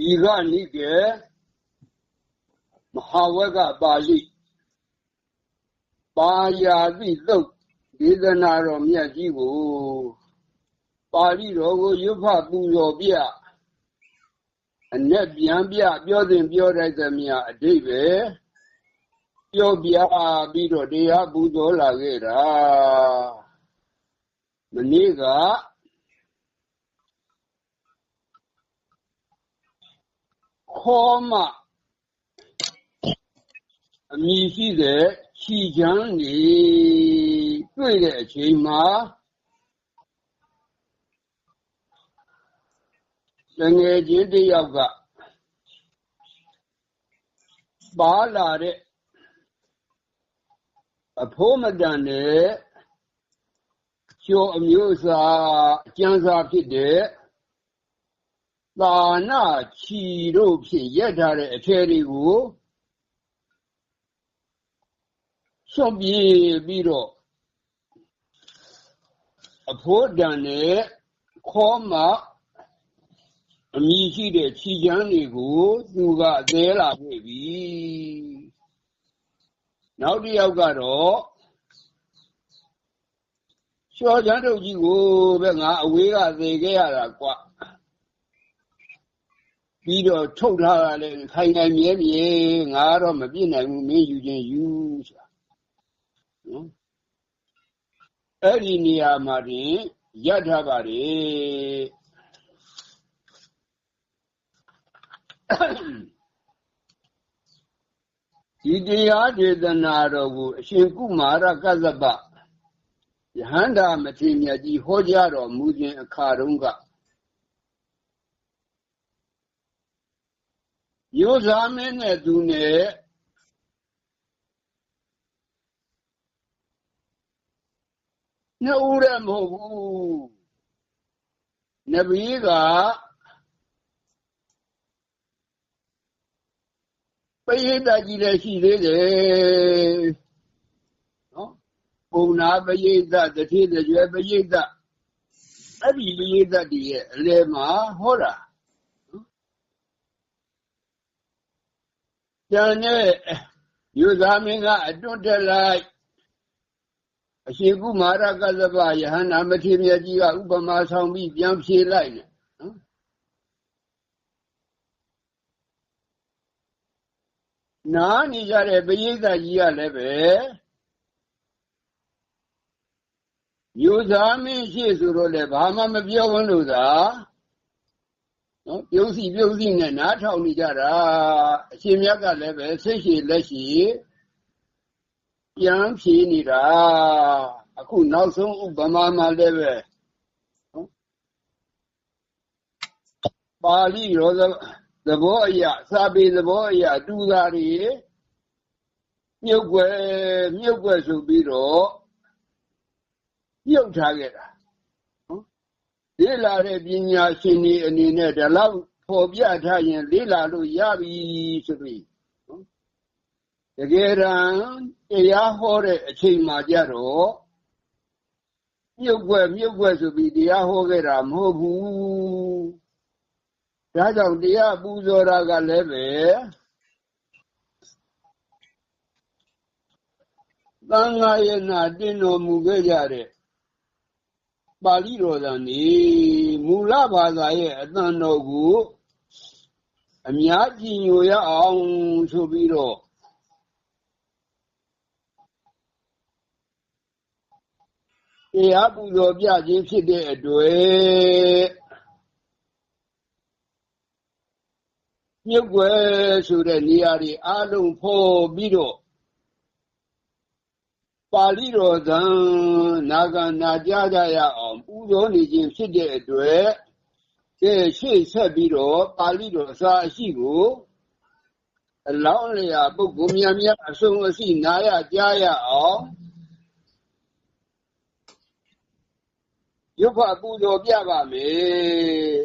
ဒီကနိကေမဟာဝကပါဠိပါယာတိသုတ်ဒေသနာတော်မြတ်ကြီးကိုပါဠိတော်ကိုရွတ်ဖပူဇော်ပြအ내ပြန်ပြပြောတင်ပြောတတ်သမျှအတိတ်ပဲပြောပြပြီးတော့တရားပူဇော်လာခဲ့တာမနေ့က ခေါ်မှအမိရှိတဲ့ခြိချမ်းနေတွေ့တဲ့အချိန်မှာတငယ်ချင်းတယောက်ကပါလာတဲ့အဖိုးမတန်တဲ့ကျော်အမျိုးအစားအကျန်းစားဖြစ်တဲ့ သာနာချီတို့ဖြင့်ရက်ထားတဲ့အထည်တွေကိုစွန့်ပြေးပြီးတော့အဖိုးတန်နဲ့ခေါ်မှအမိရှိတဲ့ခြိချမ်းတွေကိုသူကသဲလာခဲ့ပြီနောက်တစ်ယောက်ကတော့လျှော်ချမ်းထုတ်ကြီးကိုပဲငါအဝေးကသေခဲ့ရတာကွ ပြီးတော့ထုတ်ထားတာလေခိုင်ခိုင်မြဲမြဲငါတော့မပြစ်နိုင်ဘူးမင်းယူခြင်းယူဆိုတာနော်အဲ့ဒီနေရာမှာတင်ရထားပါတယ်ဒီတရားဒေသနာတော်ကိုအရှင်ကုမာရကသဗ္ဗယဟန္တာမထေရမြတ်ကြီးဟောကြားတော်မူခြင်းအခါတုန်းက ယောဇာမင်းနဲ့သူနဲ့နှစ်ဦးလည်းမဟုတ်ဘူးနဗီကပရိသတ်ကြီးလည်းရှိသေးတယ်နော်ပုံနာပရိသတ်တတိတကြွယ်ပရိသတ်အဲ့ဒီပရိသတ်ကြီးရဲ့အလယ်မှာဟောတာ ကျန်တဲ့ယူသားမင်းကအတွတ်တက်လိုက်အရှင်ကုမာရကသဗ္ဗယဟန္တာမထေရမြတ်ကြီးကဥပမာဆောင်ပြီးပြန်ဖြေလိုက်တယ်နော်နားနေကြတဲ့ပရိသတ်ကြီးကလည်းပဲယူသားမင်းရှိဆိုတော့လည်းဘာမှမပြောဘူးလို့သာ နော်ပြုံးစီပြုံးစီနဲ့နားထောင်နေကြတာအရှင်မြတ်ကလည်းပဲစိတ်ရှိလက်ရှိပြန်ဖြေနေတာအခုနောက်ဆုံးဥပမာမှာလည်းပဲနော်ပါဠိရောသဘောအရာစာပေသဘောအရာတူတာတွေမြုပ်ွယ်မြုပ်ွယ်ဆိုပြီးတော့မြုပ်ထားခဲ့တာ လေ့လာတဲ့ပညာရှင်တွေအနေနဲ့ဒီလောက်ဖော်ပြထားရင် လေ့လာလို့ရပြီဆိုပြီးတကယ်တမ်းတရားဟောတဲ့အချိန်မှကြတော့မြုပ်ွယ်မြုပ်ွယ်ဆိုပြီးတရားဟောခဲ့တာမဟုတ်ဘူးဒါကြောင့်တရားပူဇော်တာကလည်းပဲသံဃာယနာတင်တော်မူခဲ့ကြတဲ့ ပါဠိတော်သာနေမူလဘာသာရဲ့အတန်တော်ကိုအများကြီးညိုရအောင်ဆိုပြီးတော့တရားပူဇော်ပြခြင်းဖြစ်တဲ့အတွက်မြုပ်ွယ်ဆိုတဲ့နေရာတွေအလုံးဖော်ပြီးတော့ ပါဠိတော်သံနာဂနာကြားကြရအောင်ပူဇော်နေခြင်းဖြစ်တဲ့အတွက်ကဲရှေ့ဆက်ပြီးတော့ပါဠိတော်စာအရှိကိုအလောင်းလျာပုဂ္ဂိုလ်များများအစုံအစီနာရကြားရအောင်ရုပ်ဖပူဇော်ပြပါမယ်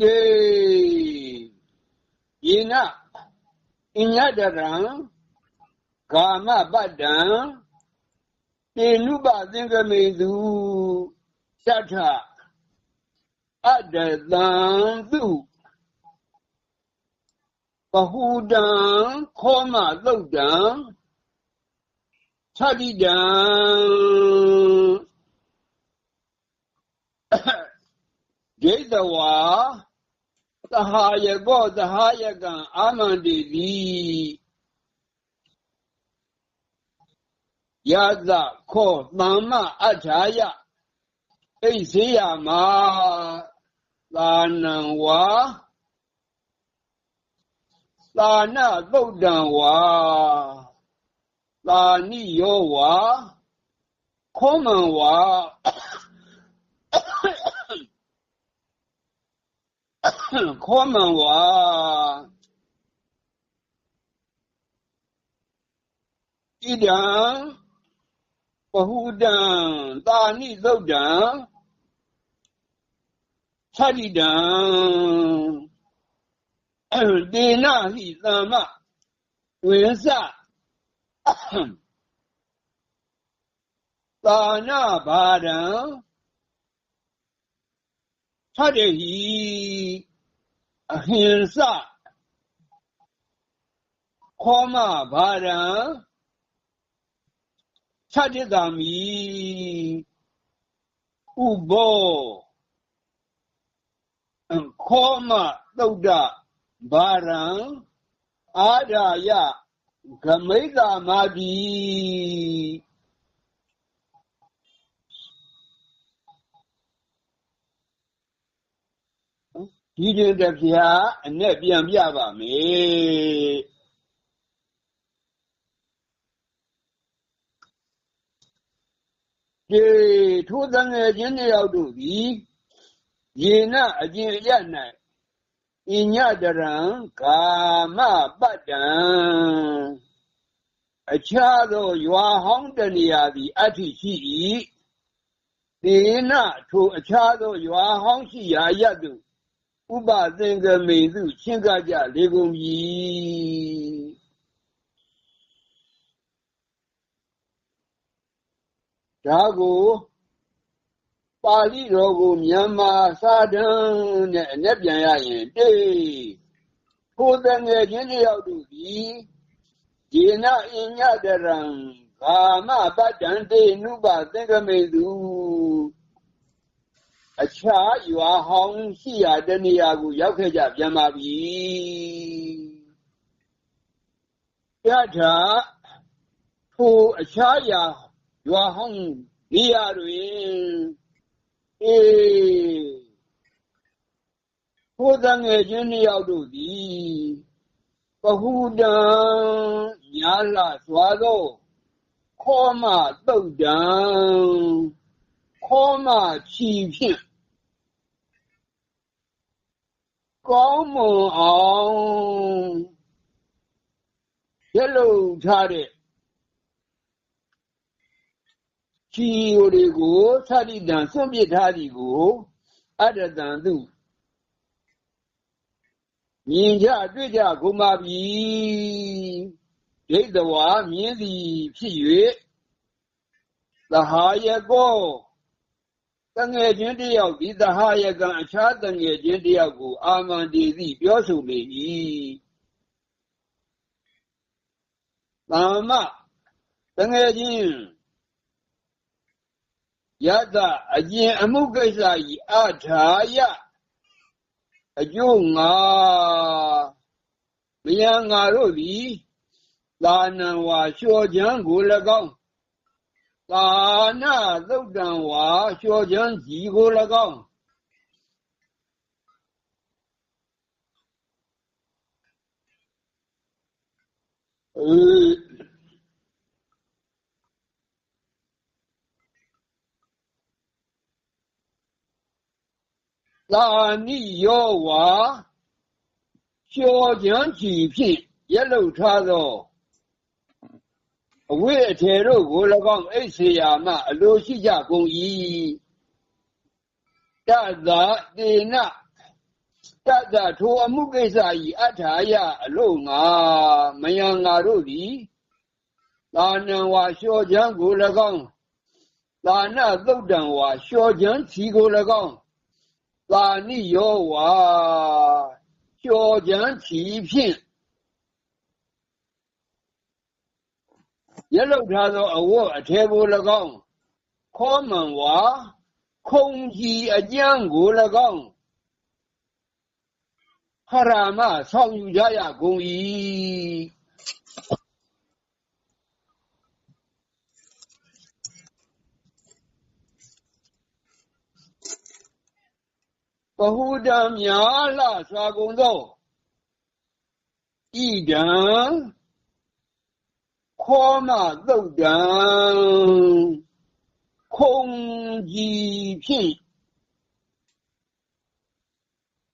ကဲ ယေနအညတရံကာမပတ္တံတေနုပသင်္ကမေသူသတ္ထအတ္တတံသူပဟုတံခောမသုတ်တံသတိတံဒိဋ္ဌဝါ သဟာယကောသဟာယကံအာမန္တိတိယသခောသမ္မအထာယအိစေယမှာသာနံဝါသာနသုတ်တံဝါသာနိယောဝါခောမံဝါ ခောမံဝါဣဒံပဟုတံသာနိသုတ်တံသတိတံဒေနဟိသမ္မဝိသသာနာဘာဒံသတ္တဟိ အဟိံစခောမဘာဒံသတ္တကမိဥဘောခောမသုဒ္ဓဘာရံအာဒါယဂမိတ်တာမာတိ ဒီတင်တပြားအနဲ့ပြန်ပြပါမယ်ဒီထိုးသငယ်ချင်းတယောက်တို့သည်ယေနအကျင့်ရ၌အညတရံကာမပတ္တံအခြားသောရွာဟောင်းတနေရာသည်အဋ္ဌိရှိ၏ဒေနထိုအခြားသောရွာဟောင်းရှိရာရတု ဥပသင်္ကမေသူရှင်းကြကြလေကုန်ပြီဒါကိုပါဠိတော်ကိုမြန်မာစာတန်းနဲ့အနဲ့ပြန်ရရင်တေထိုတငယ်ချင်းတယောက်တို့သည်ဒီနာအညတရံကာမပတ္တံတေနုပသင်္ကမေသူ အခြားရွာဟောင်းရှိရာတနေရာကို ရောက်ခဲ့ကြပြန်ပါပြီယထာထိုအခြားရာရွာဟောင်းနေရာတွင်အေးကိုယ်တငယ်ချင်းနှစ်ယောက်တို့သည်ပဟုတံညာလာစွာသောခောမတုတ်တံခောမချီဖြင့် ကောင်းမွန်အောင်ရလုံထားတဲ့ချီယိုတွေကိုသတိတံစွန့်ပစ်ထားသည်ကိုအတ္တတံသူမြင်ကြတွေ့ကြကုန်ပါပြီဒိဋ္ဌဝါမြင်သည်ဖြစ်၍သဟာယကော တငယ်ချင်းတယောက်ဒီသဟာယကံအခြားတငယ်ချင်းတယောက်ကိုအာမန္တိသည့်ပြောဆိုလေ၏သမ္မတငယ်ချင်းယတအကျင်အမှုကိစ္စဤအထာယအကျိုးငါမယံငါတို့သည်သာနံဝါလျှော်ချမ်းကို၎င်း သာနာသုတ်တံဝါလျှော်ချမ်းကြီးကို၎င်းအဲသာနိယောဝါလျှော်ချမ်းကြည်ဖြင့်ရက်လုထားသော အဝိအထေတို့ကို၎င်းအိတ်စေယာမှအလိုရှိကြကုန်၏တသာတေနတတထိုအမှုကိစ္စဤအထာယအလို့ငါမယံငါတို့သည်သာနံဝါလျှော်ချမ်းကို၎င်းသာနသုတ်တံဝါလျှော်ချမ်းချီကို၎င်းသာနိယောဝါလျှော်ချမ်းချီဖြင့် ရလောက်ထားသောအဝတ်အထည်ကို၎င်းခောမံဝါခုံကြီးအကျန်းကို၎င်းခရမဆောင်ယူကြရကုန်၏ပဟုတံများလှစွာကုန်သောဣဒံ ခောမသုတ်တံခုံကြီးဖြင့်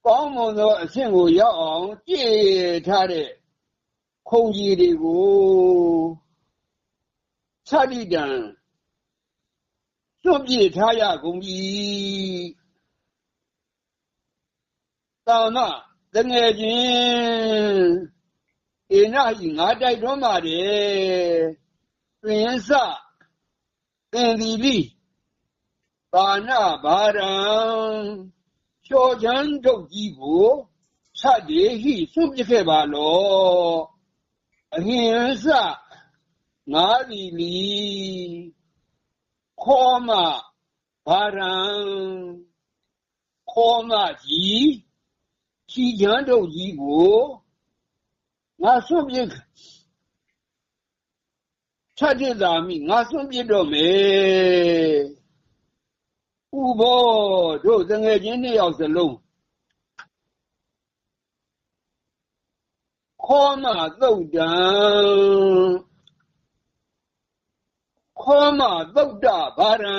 ကောင်းမွန်သောအဆင့်ကိုရောက်အောင်ကြည်ထားတဲ့ခုံကြီးတွေကိုသတိတံစွန့် ဧနဟိငါတိုက်တွန်းပါတယ်သင်္စသင်္ဒီလိပါဏဘာရံလျှော်ချမ်းတို့ကြီးကိုသတ္တေဟိစွန့်ပြခဲ့ပါလောအဟင်္စငါဒီလီခောမဘာရံခောမကြီးချီချမ်းတို့ကြီးကို ငါစွန့်ပြစ်ထတ်တဲ့သာမိငါစွန့်ပြစ်တော့မယ်ဥဘောတို့တငယ်ချင်းနှစ်ယောက်စလုံးခောမသုတ်တံခောမသုတ်တဗရံ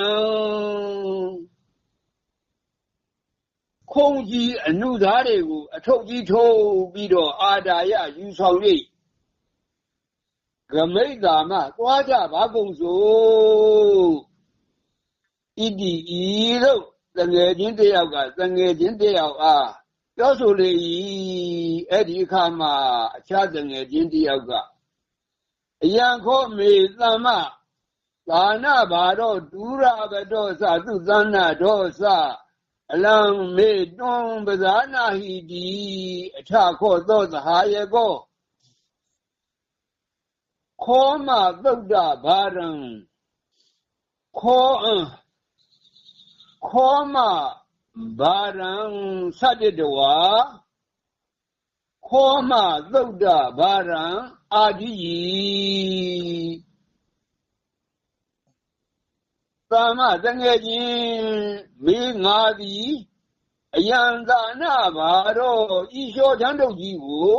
ခုံကြီးအနုသားတွေကိုအထုပ်ကြီးထိုးပြီးတော့အာဒါယယူဆောင်၍ဂမိတ်သာမသွားကြပါကုန်စို့ဣတိဤတို့တငယ်ချင်းတယောက်ကတငယ်ချင်းတယောက်အားပြောဆိုလေ၏အဲ့ဒီအခါမှာအခြားတငယ်ချင်းတယောက်ကအယံခောမေသမ္မသာနာဘာတော့ဒူရဘတော်သသူသန္နာတော်သ အလံမေတွန်ပဇာနာဟိတိအထခောသောသဟာယေကောခောမသုဒ္ဓဘာရံခောအခောမဘာရံသတ္တတဝါခောမသုဒ္ဓဘာရံအာဒီယီ သာမတငယ်ချင်းမေးငါသည်အယံသာနာဘာတော့ဤလျှော်ချမ်းတို့ကြီးကို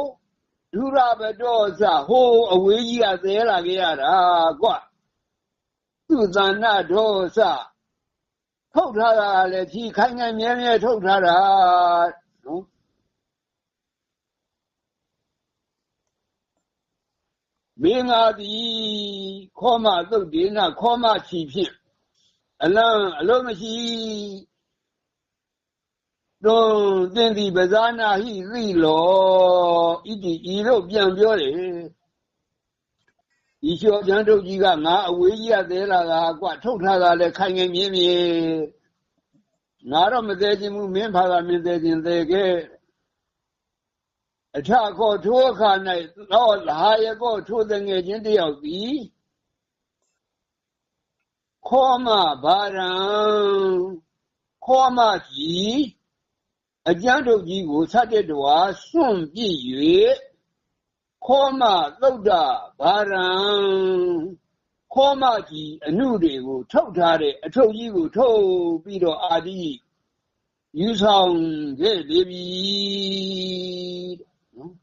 ဒုရဘတော်စဟိုးအဝေးကြီးကသဲလာခဲ့ရတာကွသူသန္နာတော်စထုတ်ထားတာလည်းဖြီခိုင်းခိုင်းမြဲမြဲထုတ်ထားတာနော်မင်းငါသည်ခောမသုတ်ဒေနခောမချီဖြင့် အလံအလုံးမရှိတွန်သင်သည်ပဇာနာဟိသိလောဣတိဤတို့ပြန်ပြောတယ်ဤလျှော်ချမ်းတို့ကြီးကငါအဝေးကြီးရသေးလာတာကွထုတ်ထားတာလဲခိုင်ငယ်မြင်းမြင်းငါတော့မသေးခြင်းမူမင်းဖာကမင်းသေးခြင်းသေးခဲ့အထခေါ်ထိုးအခါ၌တော့လာရကောထိုးတဲ့ငယ်ချင်းတယောက်သည် ခောမဘာရံခောမကြီးအကျမ်းတို့ကြီးကိုဆက်တဲ့တွာစွန့်ပြည့်၍ခောမသုဒ္ဓဘာရံခောမကြီးအနုတွေကိုထုတ်ထားတဲ့အထုပ်ကြီးကိုထုတ်ပြီးတော့အာဒီယူဆောင်ခဲ့လေပြီနော်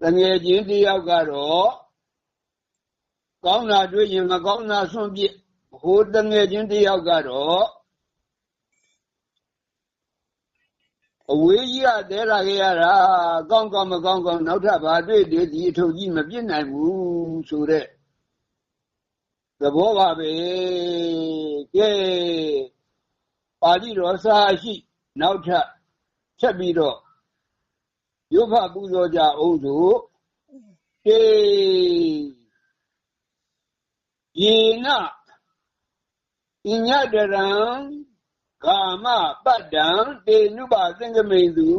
တငယ်ချင်းတယောက်ကတော့ ကောင်းတာတွေ့ရင်မကောင်းတာဆွန့်ပြစ်ဟိုတငယ်ချင်းတယောက်ကတော့အဝေးကြီးကတဲလာခဲ့ရတာကောင်းကောင်းမကောင်းကောင်းနောက်ထပ်ဘာတွေ့တွေ့ဒီအထုပ်ကြီးမပြစ်နိုင်ဘူးဆိုတဲ့သဘောပါပဲကဲပါဠိတော်စာရှိနောက်ထပ်ချက်ပြီးတော့ရုပ်ဖပူဇော်ကြအောင်ဆိုကေ ယေနဣညတရံကာမပတ္တံတေနုပါသင်္ကမိန်သူ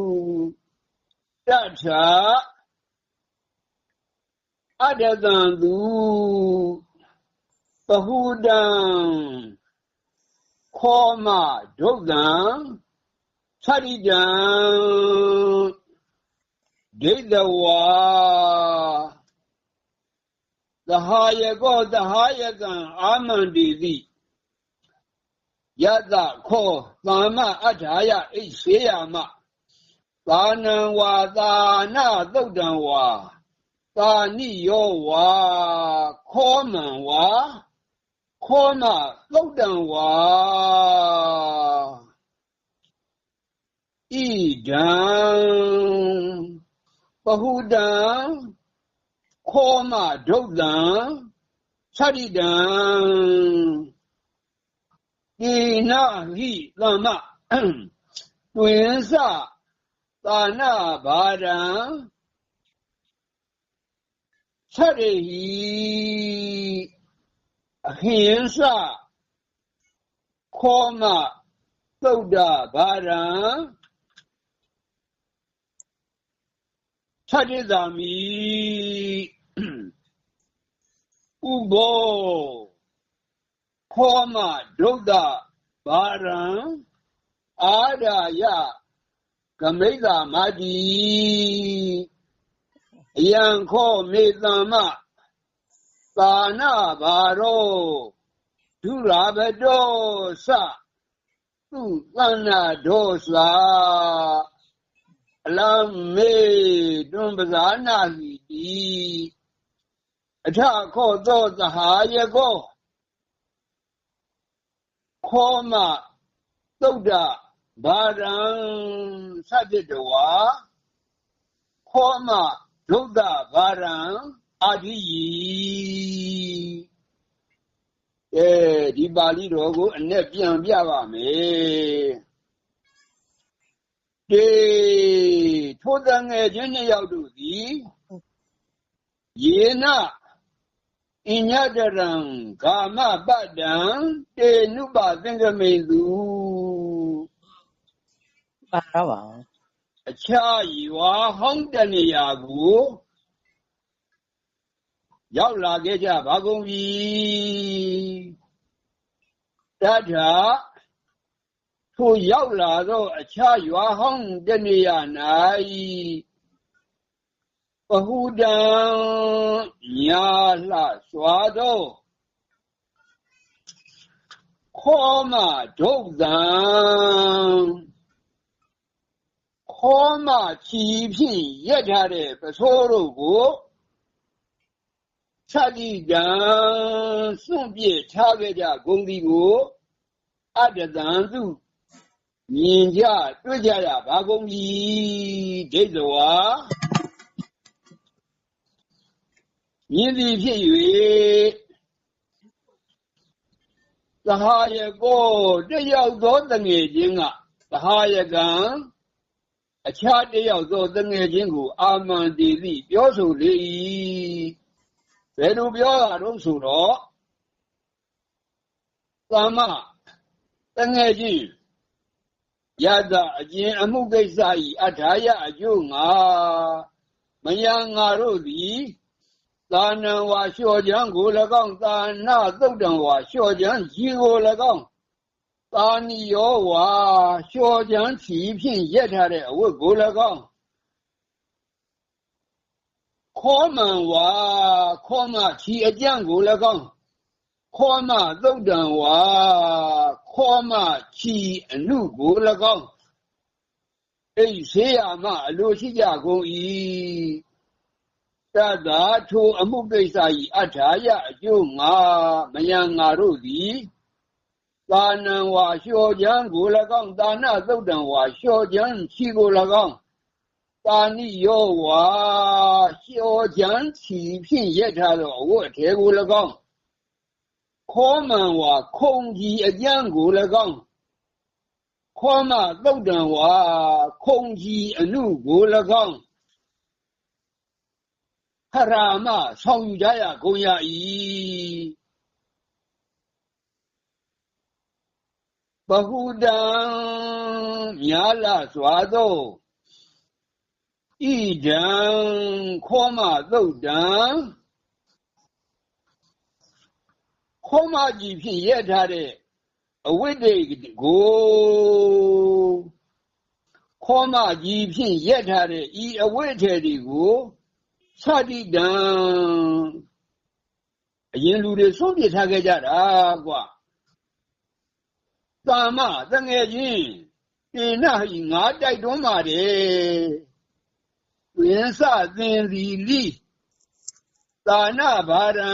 တထအတ္တတံသူပဟုတံခောမဒုက္ခံသတိတံဒိဋ္ဌဝါ သဟာယကောသဟာယကံအာမန္တိတိယတခောသာမအထာယအိ ခောမံဝါခောမသုတ်တံဝါဣဒံပဟုတံခောမဒုတ်တံသတိတံကိနာဟိသမ္မတွင်စသာနာဘာရံသရိဟိအဟိဉ္စခောမသုဒ္ဓဘာရံသတိသာမိ ဥဘောခောမဒုဒ္ဒဘာရံအာရာယကမိစ္ဆာမတိအယံခောမေတ္တမသာနာဘာရောဒုရာဘတောသသူသန္နာဒောသာအလမေတွန်ပဇာနာဟိတိ အထခောသောသဟာယကောခောမသုဒ္ဓဘာရံသတ္တတဝါခောမဒုဒ္ဓဘာရံအာဓိယီအဲဒီပါဠိတော်ကို အ내ပြန်ပြပါမယ်တေထိုတန်ငယ်ချင်းနှစ်ယောက်တို့သည်ယေန အညတရံကာမပတ္တံတေနုပသင်္ကမေသူပါတော့ပါအခြားရွာဟောင်းတနေရာကိုရောက်လာခဲ့ကြပါကုန်ပြီတထာထိုရောက်လာသောအခြားရွာဟောင်းတနေရာ၌ ပဟုတံညာလှစွာသောခောမဒုက္ခံခောမချီဖြင့်ရက်ထားတဲ့ပစိုးတို့ကိုသတိတံစွန့်ပြစ်ထားခဲ့ကြဂုံဒီကိုအတ္တတံသူမြင်ကြတွေ့ကြရပါကုန်ပြီဒိဋ္ဌဝါ မြင်သည်ဖြစ်၍သဟာယကောတယောက်သောတငယ်ချင်းကသဟာယကံအခြားတယောက်သောတငယ်ချင်းကို အာမန်တီသည့်ပြောဆိုလေ၏ဘယ်လိုပြောတာတော့ဆိုတော့သမ္မတငယ်ချင်းယတအကျင်အမှုကိစ္စဤအထာယအကျိုးငါမယံငါတို့သည် သာနံဝါလျှော်ကြံကို၎င်းသာနာသုတ်တံဝါလျှော်ကြံជីကို၎င်းသာနိယောဝါလျှော်ကြံချီဖြင့်ရက်ထားတဲ့အဝတ်ကို၎င်းခောမံဝါခောမချီအကြံကို၎င်းခောမသုတ်တံဝါခောမချီအနုကို၎င်းအိဆေးရမအလိုရှိကြကုန်၏ တသာထိုအမှုကိစ္စဤအထာယအကျိုးငါမယံငါတို့သည်သာနံဝါလျှော်ကြံကို၎င်းသာနသုတ်တံဝါလျှော်ကြံချီကို၎င်းတာနိယောဝါလျှော်ကြံချီဖြင့်ရက်ထားသောအဝတ်အထည်ကို၎င်းခောမံဝါခုံကြီးအကျံကို၎င်းခောမသုတ်တံဝါခုံကြီးအနုကို၎င်း ဟရာမဆောင်ယူကြရကုန်ရ၏ပဟုတံများလာစွာသောဣဒံခောမသုတ်တံခောမကြီးဖြင့်ရက်ထားတဲ့အဝိတ္တိကိုခောမကြီးဖြင့်ရက်ထားတဲ့ဤအဝိတ္ထေတွေကို သတိတံအရင်လူတွေဆုံးပြထားခဲ့ကြတာကွာတာမတငယ်ချင်းတေနဟိငါတိုက်တွန်းပါတယ်ဝင်းစသင်စီလိသာနာဘာရံ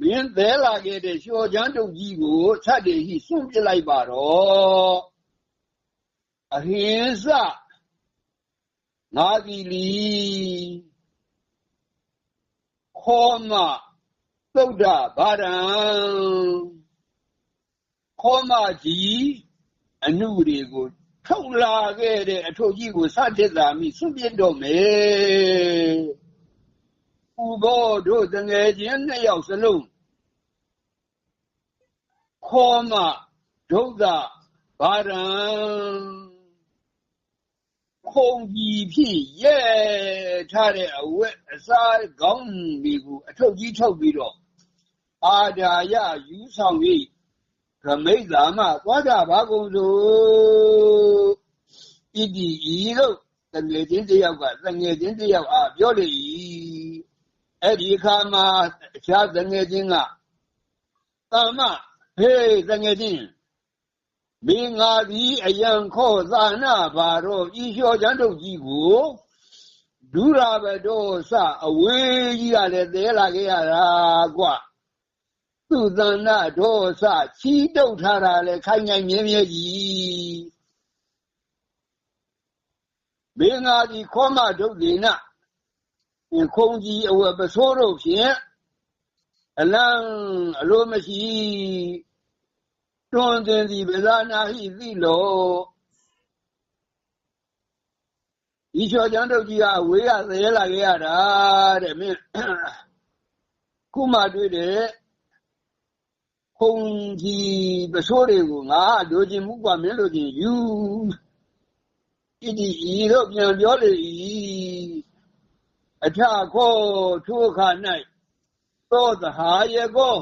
မင်းသေးလာခဲ့တဲ့လျှော်ချမ်းတုတ်ကြီးကိုဆက်တည်ဟိစွန့်ပစ်လိုက်ပါတော့အဟိဉ္စငါဒီလီ ခောမသုဒ္ဓဘာရံခောမကြီးအနုတွေကိုထုတ်လာခဲ့တဲ့အထုပ်ကြီးကိုစတစ်သာမိစွန့်ပစ်တော့မယ်ဥဘောတို့တငယ်ချင်းနှစ်ယောက်စလုံးခောမဒုဒ္ဒဘာရံ ခုံကြီးဖြစ်ရဲ့ထားတဲ့အဝက်အစားကောင်းတွေကိုအထုပ်ကြီးထုတ်ပြီးတော့အာဒါယယူဆောင်၍ခမိတ်သာမသွားကြပါကုန်စို့ဣတိဤတို့တငယ်ချင်းတယောက်ကတငယ်ချင်းတယောက်အားပြောလေ၏အဲ့ဒီအခါ မှာအခြားတငယ်ချင်းကသာမဟေးတငယ်ချင်းမင်းငါသည်အယံခောသာနာဘာတော့ဤလျှော်ချမ်းတို့ကြီးကိုဒုရဘတော်စအဝေးကြီးကလည်းတဲလာခဲ့ရတာကွာသူသန္နဒောစချီးတုတ်ထားတာလေခိုင်ခိုင်မြဲမြဲကြီးမင်းငါသည်ခောမဒုတ်ဒေနခုံကြီးအဝပစိုးတို့ဖြင့်အလံအလိုမရှိ တွန်တင်သည်ပဇာနာဟိသိလို့ဤချောကျမ်းတို့ကြီးကဝေးရသေးလာခဲ့ရတာတဲ့မင်းခုမှတွေ့တဲ့ခုံကြီးပစိုးတွေကိုငါလိုချင်မှုကမင်းလိုချင်ယူဣတိဤတို့ပြန်ပြောလေ၏အထခောထိုအခါ၌သောသဟာယကော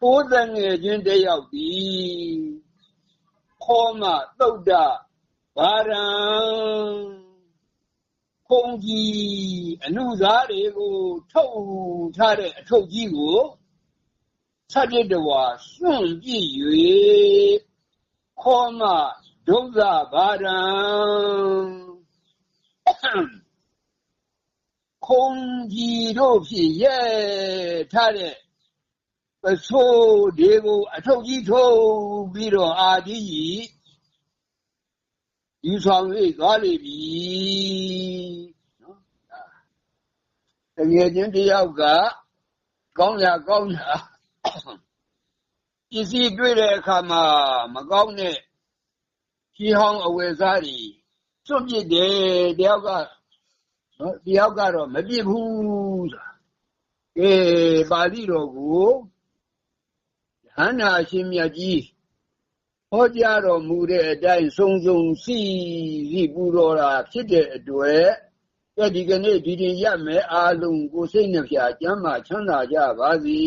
ပိုးတငယ်ချင်းတယောက်သည်ခောမသုတ်တဘာရံခုံကြီးအနုသားတွေကို ထုတ်ထားတဲ့အထုပ်ကြီးကိုဆက်ပြတဝါစွန့်ကြည့်၍ခောမဒုက္ခဘာရံခုံကြီးတို့ဖြင့်ရဲထားတဲ့ ပစိုးဒီကိုအထုပ်ကြီးထုတ်ပြီးတော့အာဒီကြီးယူဆောင်၍သွားလိမ့်ပြီနော်တကယ်ချင်းတယောက်ကကောင်းရကောင်းတာပစ္စည်းတွေ့တဲ့အခါမှာမကောင်းတဲ့ကြီးဟောင်းအဝယ်စားတွေစွန့်ပစ်တယ်တယောက်ကနော်တယောက်ကတော့မပြစ်ဘူးဆိုတာအဲပါဠိတော်ကို ဟန္တာအရှင်မြတ်ကြီးဟောကြားတော်မူတဲ့အတိုင်းစုံစုံစီစီပူတော်တာဖြစ်တဲ့အတွက်ဒီကနေ့ဒီတင်ရမယ်အာလုံးကိုစိတ်နှဖျားကျမ်းမာချမ်းသာကြပါစေ